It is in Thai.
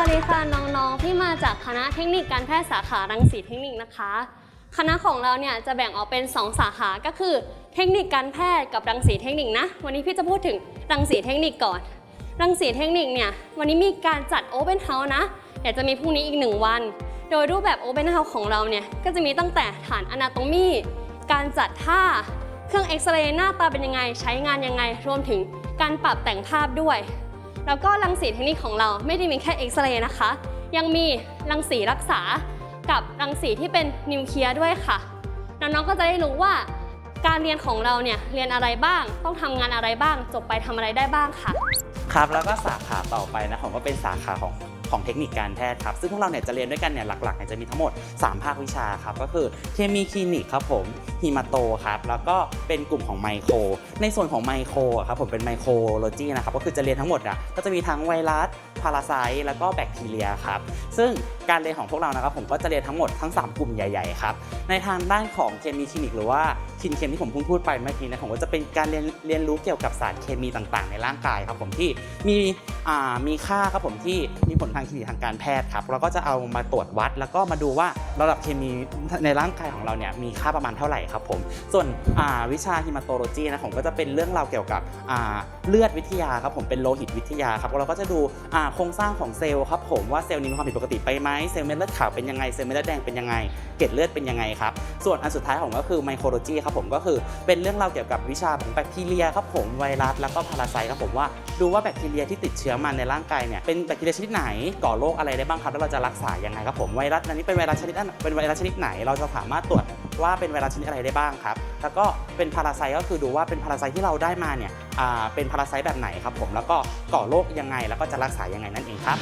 วัสดีค่ะน้องๆที่มาจากคณะเทคนิคการแพทย์สาขารังสีเทคนิคนะคะ คณะของเราเนี่ยจะแบ่งออกเป็น 2 สาขาก็คือ เทคนิคการแพทย์กับรังสีเทคนิคนะ วันนี้พี่จะพูดถึงรังสีเทคนิคก่อน รังสีเทคนิคเนี่ยวันนี้มีการจัดโอเ n นเฮาส์นะเดี๋ยวจะมีพรุ่งนี้อีกหนึ่งวัน โดยรูปแบบโอเ n นเฮาส์ของเราเนี่ยก็จะมีตั้งแต่ฐานอนาโตมีการจัดท่า เครื่องเอ็กซเรย์หน้าตาเป็นยังไงใช้งานยังไงรวมถึงการปรับแต่งภาพด้วย แล้วก็รังสีเทคนิคของเราไม่ได้มีแค่เอ็กซเรย์นะคะ ยังมีรังสีรักษากับรังสีที่เป็นนิวเคลียร์ด้วยค่ะ น้องๆก็จะได้รู้ว่าการเรียนของเราเนี่ยเรียนอะไรบ้าง ต้องทำงานอะไรบ้าง จบไปทำอะไรได้บ้างค่ะ ครับแล้วก็สาขาต่อไปนะผมก็เป็นสาขาของ ของเทคนิคการแพทย์ครับซึ่งพวกเราเนี่ยจะเรียนด้วยกันเนี่ยหลักๆเนี่ยจะมีทั้งหมด 3 ภาควิชาครับก็คือเคมีคลินิกครับผมฮิมาโตครับแล้วก็เป็นกลุ่มของไมโคร ในส่วนของไมโครครับผมเป็นไมโครโลจีนะครับก็คือจะเรียนทั้งหมดอะก็จะมีทั้งไวรัสพาราไซต์แล้วก็แบคทีเรียครับซึ่งการเรียนของพวกเรานะครับผมก็จะเรียนทั้งหมดทั้ง 3 กลุ่มใหญ่ๆครับในทางด้านของเคมีคลินิกหรือว่า คินเคมที่ผมเพิ่งพูดไปเมื่อกี้นะผมก็จะเป็นการเรียนเรียนรู้เกี่ยวกับสารเคมีต่างๆ ในร่างกายครับผมที่มีอ่ามีค่าครับผมที่มีผลทางคลินิกทางการแพทย์ครับเราก็จะเอามาตรวจวัด แล้วก็มาดูว่าระดับเคมีในร่างกายของเราเนี่ยมีค่าประมาณเท่าไหร่ครับผมส่วนอ่าวิชาฮิมาโตโลจีนะผมก็จะเป็นเรื่องราวเกี่ยวกับอ่าเลือดวิทยาครับผมเป็นโลหิตวิทยาครับเราก็จะดูอ่าโครงสร้างของเซลล์ครับผมว่าเซลล์นี้มีความผิดปกติไปไหมเซลล์เม็ดเลือดขาวเป็นยังไงเซลล์เม็ดเลือดแดงเป็นยังไงเกล็ดเลือดเป็นยังไงครับส่วนอันสุดท้ายของก็คือไมโครโลจีครับผมก็คือเป็นเรื่องราวเกี่ยวกับวิชาของแบคทีเรียครับผมไวรัสแล้วก็พาราไซต์ครับผมว่าดูว่าแบคทีเรียที่ติดเชื้อมาในร่างกายเนี่ยเป็นแบคทีเรียชนิดไหนก่อโรคอะไรได้บ้างครับแล้วเราจะรักษายังไงครับผมไวรัสอันนี้เป็นไวรัสชนิดอันเป็นไวรัสชนิดไหนเราจะสามารถตรวจว่าเป็นไวรัสชนิดอะไรได้บ้างครับ แล้วก็เป็นพาราไซต์ก็คือดูว่าเป็นพาราไซต์ที่เราได้มาเนี่ยเป็นพาราไซต์แบบไหนครับผม แล้วก็ก่อโรคยังไง แล้วก็จะรักษายังไงนั่นเองครับ